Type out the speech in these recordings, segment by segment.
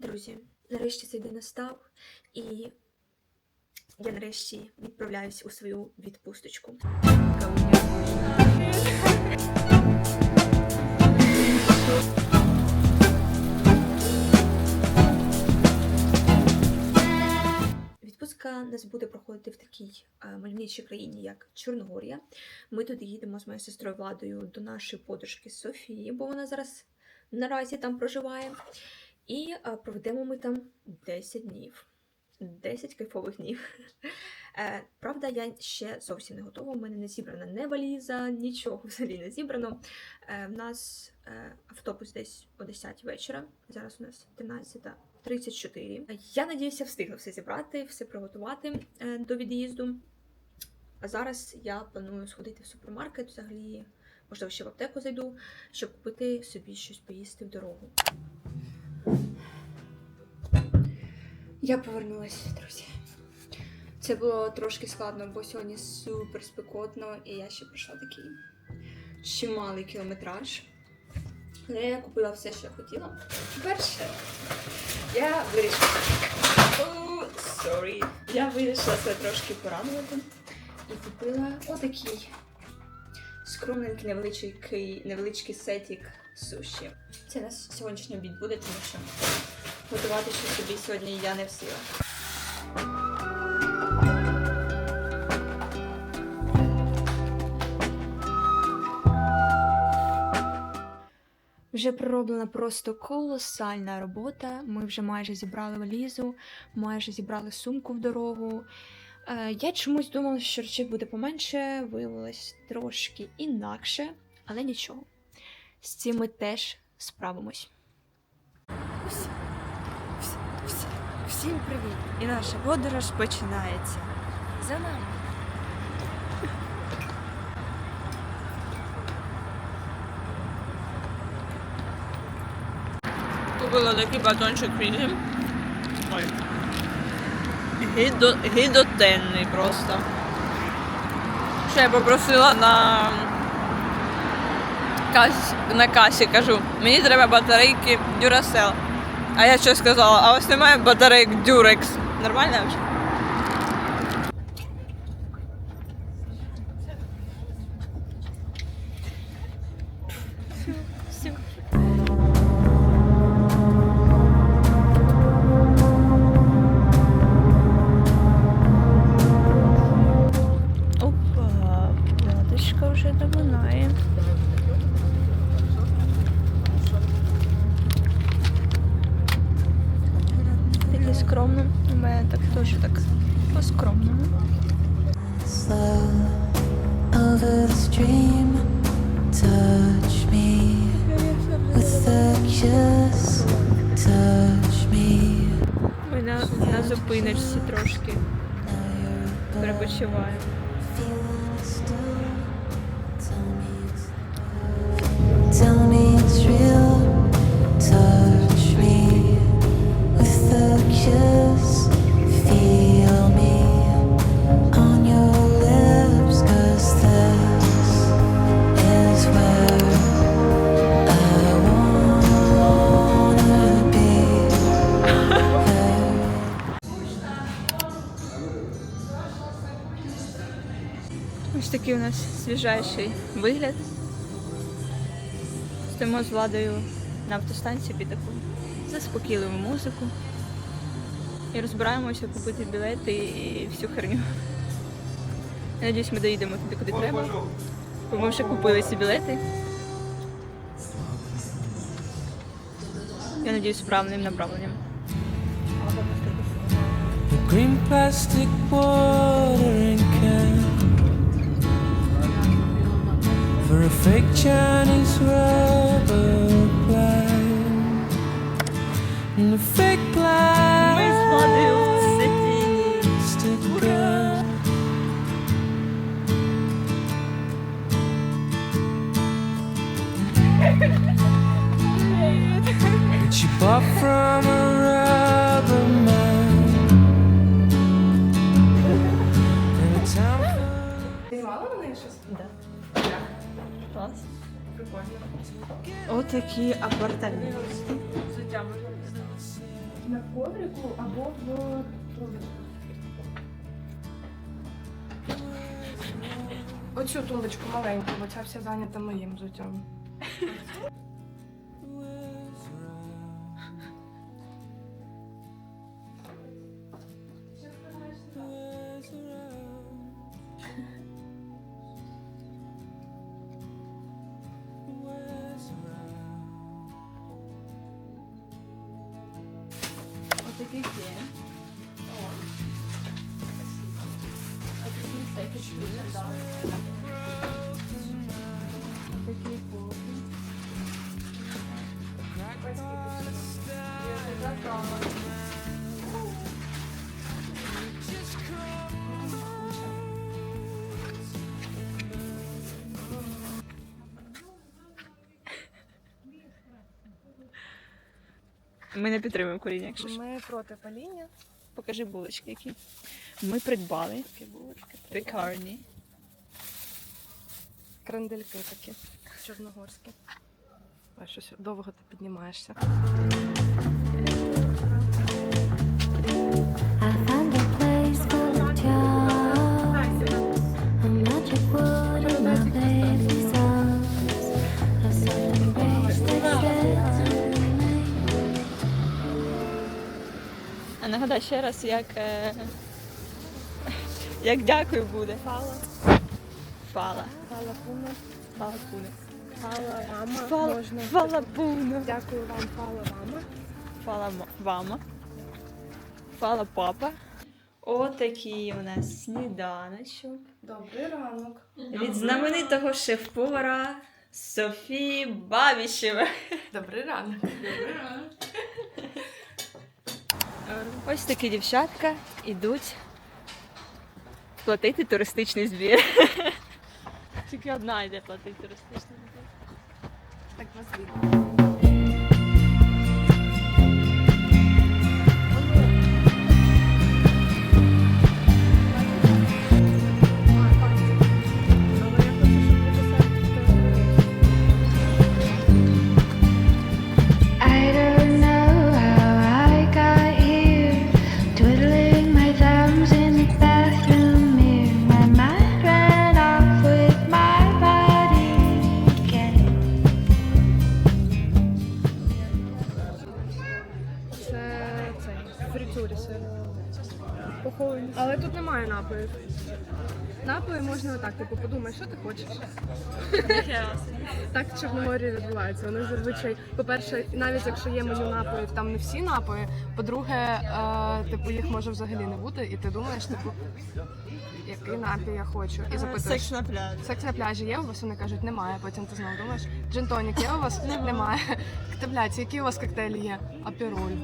Друзі, нарешті цей день настав, і я нарешті відправляюсь у свою відпусточку. Відпустка нас буде проходити в такій е, мальовничій країні, як Чорногорія. Ми туди їдемо з моєю сестрою Владою до нашої подружки Софії, бо вона зараз наразі там проживає. І е, проведемо ми там 10 днів. 10 кайфових днів. Е, Правда, я ще зовсім не готова. У мене не зібрана не валіза, нічого взагалі не зібрано. Е, В нас е, автобус десь о 10 вечора. Зараз у нас 13.34. Я надіюся, встигну все зібрати, все приготувати е, до від'їзду. А зараз я планую сходити в супермаркет, взагалі, можливо, ще в аптеку зайду, щоб купити собі щось поїсти в дорогу. Я повернулася, друзі. Це було трошки складно, бо сьогодні супер спекотно, і я ще пройшла такий чималий кілометраж. Але я купила все, що я хотіла. Перше, я вирішила. Sorry. Я вирішила себе трошки порадувати і купила отакий скромненький невеличкий, невеличкий сетік суші. Це на сьогоднішній обід буде, тому що готувати щось собі сьогодні я не в силах. Вже пророблена просто колосальна робота. Ми вже майже зібрали валізу, майже зібрали сумку в дорогу. Е, Я чомусь думала, що речей буде поменше, виявилось трошки інакше, але нічого. З цим ми теж справимось. Всім привіт! І наша подорож починається. За нами. Купила такий батончик фізі. Ой. Гідо, гідотенний просто. Ще я попросила на касі, на касі, кажу, мені треба батарейки Duracell. А я що сказала, а ось немає батарейк Durex. Нормально вже? Скромно. У мене так теж так по-скромному. Ми на, на зупиночці трошки перепочиваємо. Нас свіжайший вигляд. Стоїмо з владою на автостанції під таку заспокійливу музику. І розбираємося купити білети і всю херню. Я надіюсь, ми доїдемо туди, куди треба. Бо ми вже купили ці білети. Я надіюсь, правильним направленням. Green plastic watering You're a fake Chinese rubber plant And a fake plants to come But you bought from a rubber man. Отакі апартаменти. на коврику або в тумбочку. Оцю тумбочку маленьку, бо ця вся зайнята моїм взуттям. Ми не підтримуємо коріння, якщо що. Ми проти паління. Покажи булочки, які ми придбали. Пекарні. Крандельки такі чорногорські. А щось довго ти піднімаєшся. А нагадай ще раз, як, е, як дякую буде. Фала. Фала. Фала пуна, Фала пуне. фала вама. Фала, Можна. фала пуна. Дякую вам, фала вама. Фала вама. Фала папа. Отакий у нас сніданочок. Добрий ранок. Від знаменитого шеф-повара Софії Бабішева. Добрий ранок. Добрий ранок. Ось такі дівчатка йдуть платити туристичний збір. Тільки одна йде платити туристичний збір. Так вас видно. Цей фритюрі. Поховані. Але тут немає напоїв. Напої можна отак, типу, подумай, що ти хочеш. Так в Чорногорії відбувається. Вони зазвичай, по-перше, навіть якщо є меню напоїв, там не всі напої. По-друге, е, типу, їх може взагалі не бути, і ти думаєш, типу, який напій я хочу. І запитуєш. Секс на пляжі. Секс на пляжі є у вас? Вони кажуть, немає. Потім ти знову думаєш, джин-тонік є у вас? Немає. Катебляці, які у вас коктейлі є? Апероль.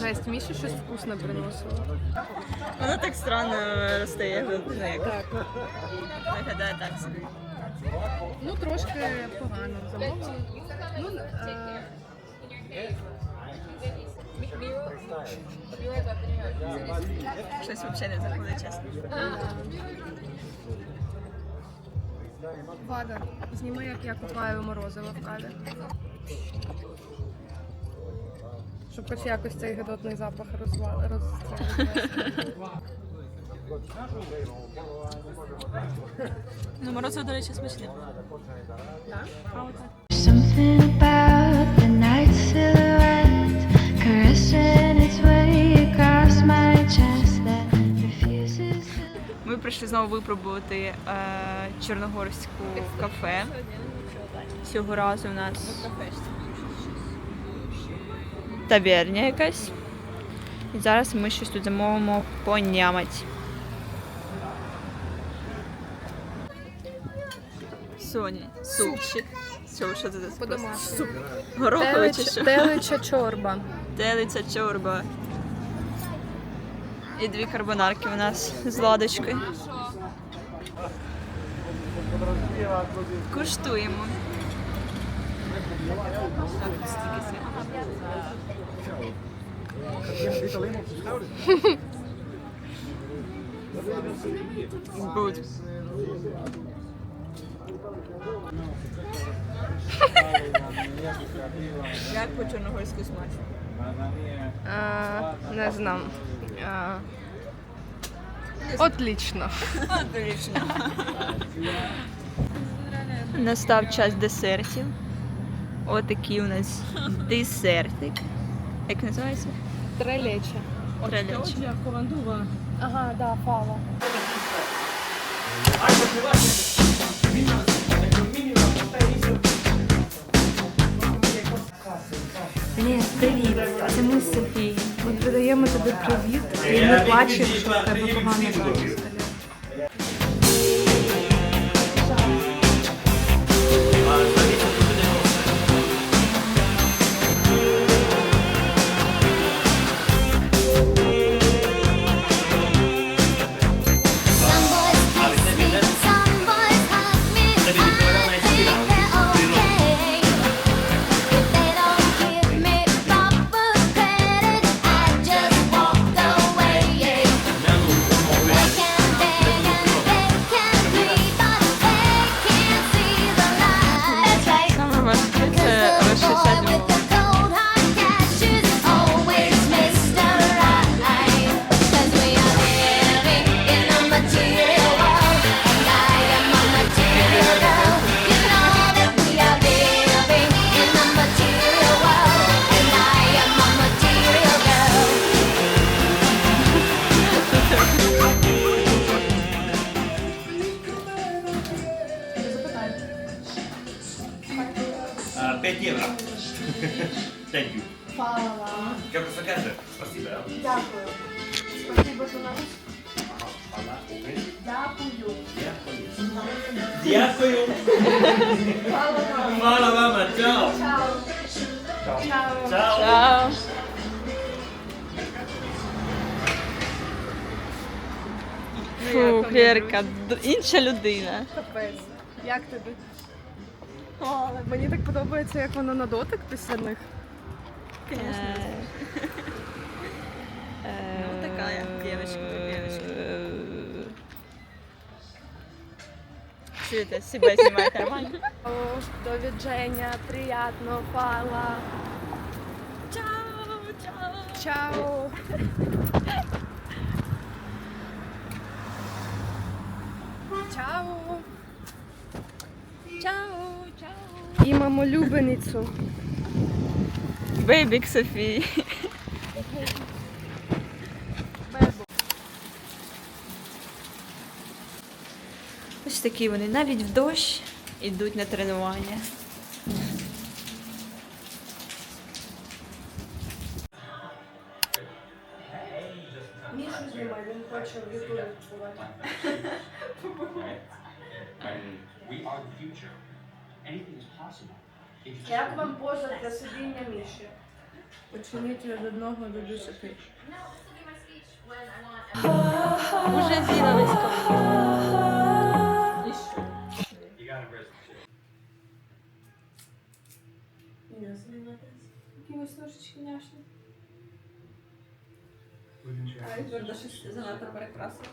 Жесть, Міші щось вкусне приносило. Вона так странно розстає. Ну, так собі. Ну, трошки погано замовили. Ну, е, Щось взагалі не заходить, чесно. Влада, зніми, як я купаю морозиво в каві. Щоб хоч якось цей гидотний запах розла... роз... Ну, морозиво, до речі, смачне. Something прийшли знову випробувати е, чорногорську кафе. Цього разу у нас табірня якась. І зараз ми щось тут замовимо понямать. Соня, супчик. Що, що це за По-домашньому. Суп. Гороховий чи що? Телича чорба. Телиця чорба і дві карбонарки у нас з ладочкою. Куштуємо. Будь. Як по чорногорську смачку. А, не знаю. А, отлично. Отлично. Настав час десертів. Отакий у нас десертик. Як називається? Трелече. Треляче. Ага, да, фава. Лєс, привіт! Це ми з Софії. Ми передаємо тобі привіт і ми бачимо, що в тебе погано Thank you. Как вы закажете? Спасибо. Дякую. Спасибо за нас. Дякую. Мало мама, чао. Чао. Чао. Фу, Лєрка, інша людина. Капець. Як тобі? О, мені так подобається, як воно на дотик після них. Е, Ну, такая девочка, девочка. Чуєте, себе знімаєте нормально? О, до відження, приятно, фала. Чао, чао. Чао. Чао. Чао, чао. І мамолюбеницю. Бейбік Софії. Ось такі вони навіть в дощ ідуть на тренування. Мішу знімай, він хоче в ютубі побувати. Як вам поза для сидіння Міші? Оцініть від одного до десяти. Уже You got a recipe. Якимось трошечки няшно. We can share. занадто перекрасно.